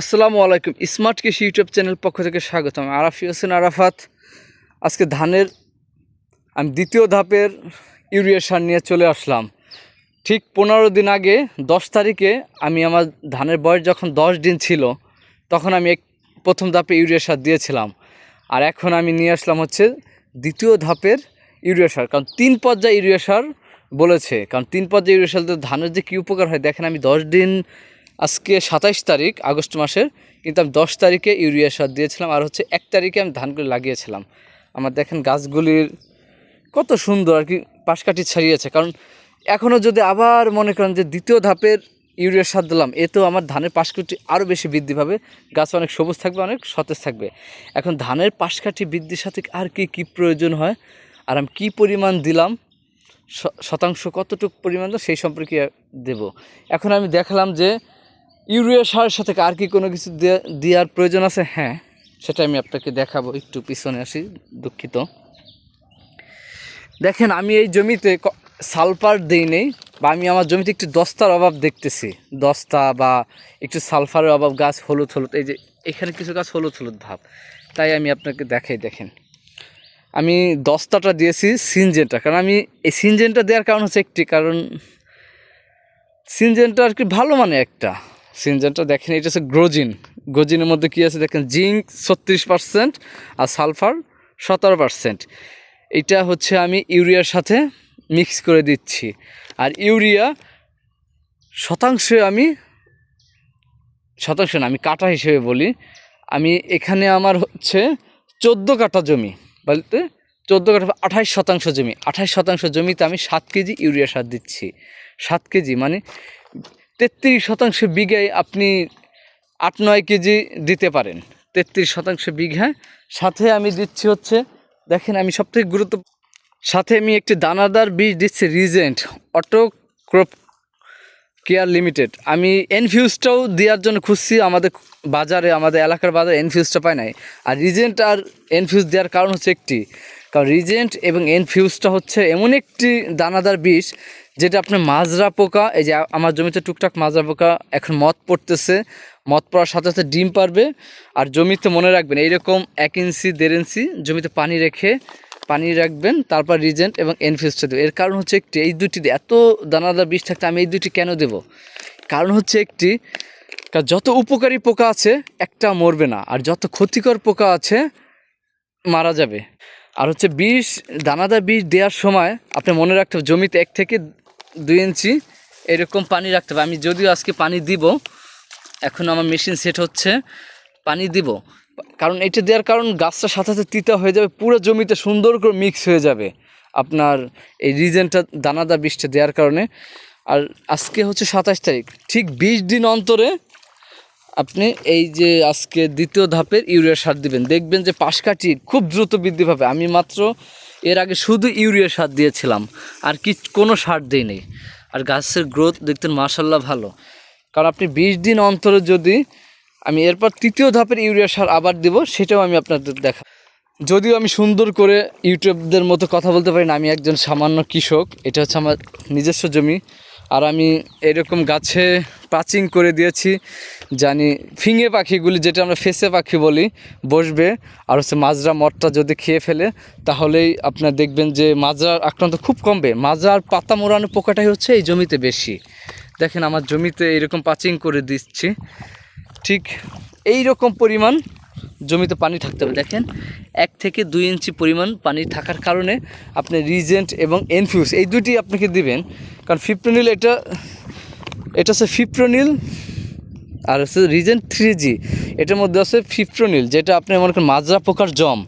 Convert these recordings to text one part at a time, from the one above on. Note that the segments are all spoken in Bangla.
আসসালামু আলাইকুম। স্মার্ট কৃষি ইউটিউব চ্যানেল পক্ষ থেকে স্বাগতম। আরাফি হোসেন আরাফাত। আজকে ধানের, আমি দ্বিতীয় ধাপের ইউরিয়া সার নিয়ে চলে আসলাম। ঠিক পনেরো দিন আগে, দশ তারিখে আমি আমার ধানের বয়স যখন দশ দিন ছিল, তখন আমি এক, প্রথম ধাপে ইউরিয়া সার দিয়েছিলাম। আর এখন আমি নিয়ে আসলাম হচ্ছে দ্বিতীয় ধাপের ইউরিয়া সার। কারণ তিন পর্যায়ে ইউরিয়া সার বলেছে। কারণ তিন পর্যায়ে ইউরিয়া সার ধানের যে কী উপকার হয়, দেখেন আমি দশ দিন আজকে সাতাইশ তারিখ, আগস্ট মাসের। কিন্তু আমি দশ তারিখে ইউরিয়া সার দিয়েছিলাম আর হচ্ছে এক তারিখে আমি ধানগুলি লাগিয়েছিলাম। আমার দেখেন গাছগুলির কত সুন্দর আর কি পাশকাঠি ছাড়িয়েছে। কারণ এখনও যদি আবার মনে করেন যে দ্বিতীয় ধাপের ইউরিয়া সার দিলাম, এতেও আমার ধানের পাশকাঠি আরও বেশি বৃদ্ধি পাবে। গাছ অনেক সবুজ থাকবে, অনেক সতেজ থাকবে। এখন ধানের পাশকাঠি বৃদ্ধির সাথে আর কি কি প্রয়োজন হয়? আর আমি কী পরিমাণ দিলাম? শতাংশ কতটুকু পরিমাণ সেই সম্পর্কে দেব। এখন আমি দেখালাম যে ইউরিয়া সারের সাথে আর কি কোনো কিছু দেওয়ার প্রয়োজন আছে? হ্যাঁ সেটা আমি আপনাকে দেখাবো। একটু পিছনে আসি, দুঃখিত। দেখেন, আমি এই জমিতে সালফার দেই নেই, বা আমি আমার জমিতে একটু দস্তার অভাব দেখতেছি। দস্তা বা একটু সালফারের অভাব, গাছ হলুদ হলুদ, এই যে এখানে কিছু গাছ হলুদ হলুদ ভাব। তাই আমি আপনাকে দেখাই, দেখেন। আমি দস্তাটা দিয়েছি সিনজেনটা, কারণ আমি এই সিনজেনটা দেওয়ার কারণ হচ্ছে একটি, কারণ সিনজেনটা আর কি ভালো মানে একটা। সিনজেনটা দেখেন, এটা হচ্ছে গ্রোজিন। গ্রোজিনের মধ্যে কী আছে দেখেন? জিঙ্ক ছত্রিশ পার্সেন্ট আর সালফার সতেরো পার্সেন্ট। এটা হচ্ছে আমি ইউরিয়ার সাথে মিক্স করে দিচ্ছি। আর ইউরিয়া শতাংশে আমি, শতাংশ না, আমি কাটা হিসেবে বলি। আমি এখানে আমার হচ্ছে চোদ্দ কাটা জমি, বলতে চোদ্দ কাঠা আঠাইশ শতাংশ জমি। আঠাইশ শতাংশ জমিতে আমি সাত কেজি ইউরিয়া সার দিচ্ছি। সাত কেজি মানে তেত্রিশ শতাংশ বিঘায় আপনি আট নয় কেজি দিতে পারেন। তেত্রিশ শতাংশ বিঘায় সাথে আমি দিচ্ছি হচ্ছে, দেখেন আমি সবথেকে গুরুত্ব, সাথে আমি একটি দানাদার বীজ দিচ্ছি, Regent, auto crop care limited. আমি এনফিউজটাও দেওয়ার জন্য খুঁজছি, আমাদের বাজারে, আমাদের এলাকার বাজারে এনফিউজটা পাই নাই। আর রিজেন্ট আর এনফিউজ দেওয়ার কারণ হচ্ছে একটি কারণ রিজেন্ট এবং এনফিউজটা হচ্ছে এমন একটি দানাদার বিষ যেটা আপনার মাজরা পোকা, এই যে আমার জমিতে টুকটাক মাজরা পোকা এখন মদ পড়তেছে, মদ পড়ার সাথে সাথে ডিম পারবে আর জমিতে মনে রাখবেন এইরকম এক ইঞ্চি, দেড় ইঞ্চি জমিতে পানি রেখে পানি রাখবেন, তারপর রিজেন্ট এবং এনফিউজটা দেবো এর কারণ হচ্ছে একটি, এই দুটি এত দানাদার বিষ থাকতে আমি এই দুটি কেন দেব? কারণ হচ্ছে একটি যত উপকারী পোকা আছে, একটা মরবে না, আর যত ক্ষতিকর পোকা আছে, মারা যাবে। আর হচ্ছে বিষ, দানাদার বিষ দেওয়ার সময় আপনি মনে রাখতে হবে, জমিতে এক থেকে দুই ইঞ্চি এরকম পানি রাখতে হবে। আমি যদিও আজকে পানি দিব, এখন আমার মেশিন সেট হচ্ছে, পানি দিব। কারণ এটা দেওয়ার কারণ গাছটা সাথে সাথে তিতা হয়ে যাবে, পুরো জমিতে সুন্দর করে মিক্স হয়ে যাবে আপনার এই রিজেনটা দানাদার বীজটা দেওয়ার কারণে। আর আজকে হচ্ছে সাতাশ তারিখ, ঠিক বিশ দিন অন্তরে আপনি এই যে আজকে দ্বিতীয় ধাপের ইউরিয়া সার দিবেন, দেখবেন যে পাশকাঠি খুব দ্রুত বৃদ্ধি পাবে। আমি মাত্র এর আগে শুধু ইউরিয়া সার দিয়েছিলাম, আর কি কোনো সার দিই নেই আর গাছের গ্রোথ দেখতেন মাসাল্লাহ ভালো। কারণ আপনি বিশ দিন অন্তরে যদি আমি এরপর তৃতীয় ধাপের ইউরিয়া সার আবার দিব, সেটাও আমি আপনাদের দেখা যদিও আমি সুন্দর করে ইউটিউবদের মতো কথা বলতে পারি না, আমি একজন সামান্য কৃষক, এটা হচ্ছে আমার নিজস্ব জমি। আর আমি এরকম গাছে প্রাচিং করে দিয়েছি, জানি ফিঙে পাখিগুলি যেটা আমরা ফেসে পাখি বলি, বসবে। আর হচ্ছে মাজরা মটটা যদি খেয়ে ফেলে, তাহলেই আপনার দেখবেন যে মাজরার আক্রান্ত খুব কমবে। মাজরার পাতা মোড়ানো পোকাটাই হচ্ছে এই জমিতে বেশি। দেখেন আমার জমিতে এরকম পাচিং করে দিচ্ছি। ঠিক এই রকম পরিমাণ জমিতে পানি থাকতে হবে। দেখেন, এক থেকে দুই ইঞ্চি পরিমাণ পানি থাকার কারণে আপনি রিজেন্ট এবং এনফিউজ, এই দুটি আপনাকে দিবেন। কারণ ফিপ্রোনিল এটা এটা হচ্ছে ফিপ্রোনিল আর হচ্ছে রিজেন থ্রি জি এটার মধ্যে আছে ফিপ্রোনিল যেটা আপনি মনে করেন মাজরা পোকার জম।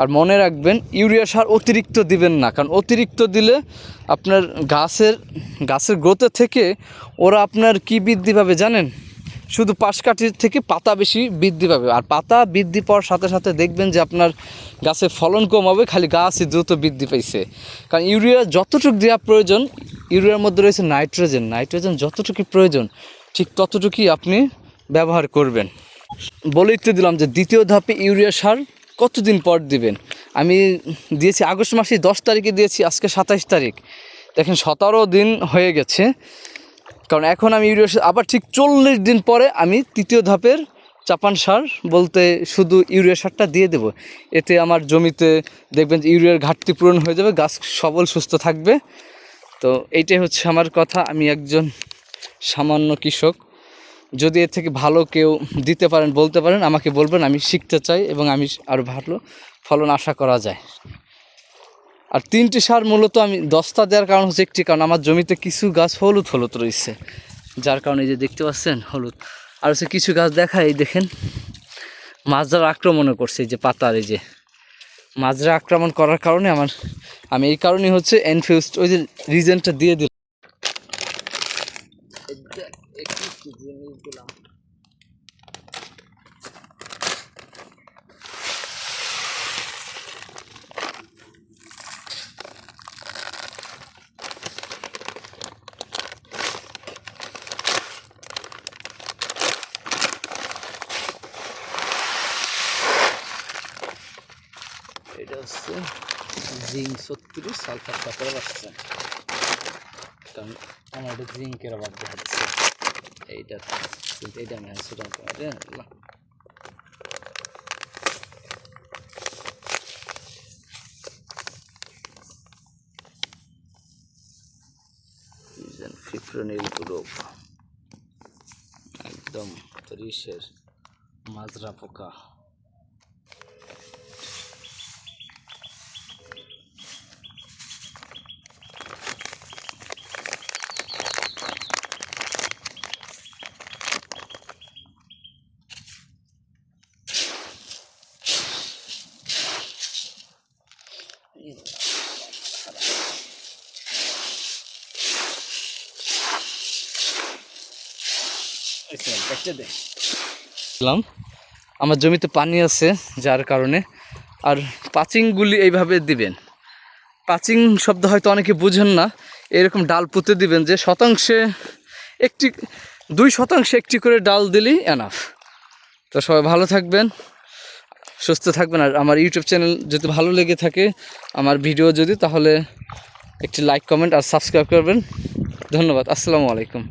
আর মনে রাখবেন, ইউরিয়া সার অতিরিক্ত দিবেন না, কারণ অতিরিক্ত দিলে আপনার গাছের গাছের গ্রোথের থেকে ওরা আপনার কি বৃদ্ধি পাবে জানেন? শুধু পাশকাঠির থেকে পাতা বেশি বৃদ্ধি পাবে। আর পাতা বৃদ্ধি পাওয়ার সাথে সাথে দেখবেন যে আপনার গাছের ফলন কম হবে, খালি গাছই দ্রুত বৃদ্ধি পাইছে। কারণ ইউরিয়া যতটুকু দেওয়া প্রয়োজন, ইউরিয়ার মধ্যে রয়েছে নাইট্রোজেন। নাইট্রোজেন যতটুকু প্রয়োজন, ঠিক ততটুকুই আপনি ব্যবহার করবেন। বলেই তো দিলাম যে দ্বিতীয় ধাপে ইউরিয়া সার কতদিন পর দিবেন? আমি দিয়েছি আগস্ট মাসে দশ তারিখে দিয়েছি, আজকে সাতাইশ তারিখ। দেখেন, সতেরো দিন হয়ে গেছে। কারণ এখন আমি ইউরিয়া সার আবার ঠিক চল্লিশ দিন পরে আমি তৃতীয় ধাপের চাপান সার বলতে শুধু ইউরিয়া সারটা দিয়ে দেব। এতে আমার জমিতে দেখবেন যে ইউরিয়ার ঘাটতি পূরণ হয়ে যাবে, গাছ সবল, সুস্থ থাকবে। তো এইটাই হচ্ছে আমার কথা। আমি একজন সামান্য কৃষক। যদি এর থেকে ভালো কেউ দিতে পারেন, বলতে পারেন, আমাকে বলবেন, আমি শিখতে চাই এবং আমি আরও ভালো ফলন আশা করা যায়। আর তিনটি সার মূলত আমি দস্তা দেওয়ার কারণ হচ্ছে একটি, কারণ আমার জমিতে কিছু গাছ হলুদ হলুদ রয়েছে, যার কারণে যে দেখতে পাচ্ছেন হলুদ। আর হচ্ছে কিছু গাছ দেখা এই দেখেন মাছরা আক্রমণও করছে এই যে পাতার, এই যে মাজরা আক্রমণ করার কারণে আমার, আমি এই কারণে হচ্ছে এনফিউজ ওই যে রিজেনটা দিয়ে দিলাম। হচ্ছে জিঙ্ক ছত্রিশ, সালফার কাপড় আসছে কারণ আমার এটা জিঙ্কের অভাব দেখাচ্ছে। এইটা কিন্তু এইটা আমি সুতরাং তোমাদের ফিপ্রোনিল একদম ত্রিশের মাজরা পোকা। আমার জমিতে পানি আছে যার কারণে। আর পাচিংগুলি এইভাবে দিবেন। পাচিং শব্দ হয়তো অনেকে বুঝেন না। এরকম ডাল পুঁতে দিবেন যে শতাংশে একটি দুই শতাংশে একটি করে ডাল দিলেই এনাফ তো সবাই ভালো থাকবেন। সুস্থ থাকবেন। আর আমার ইউটিউব চ্যানেল যদি ভালো লেগে থাকে, আমার ভিডিও যদি, তাহলে একটি লাইক কমেন্ট আর সাবস্ক্রাইব করবেন। ধন্যবাদ। আসসালামু আলাইকুম।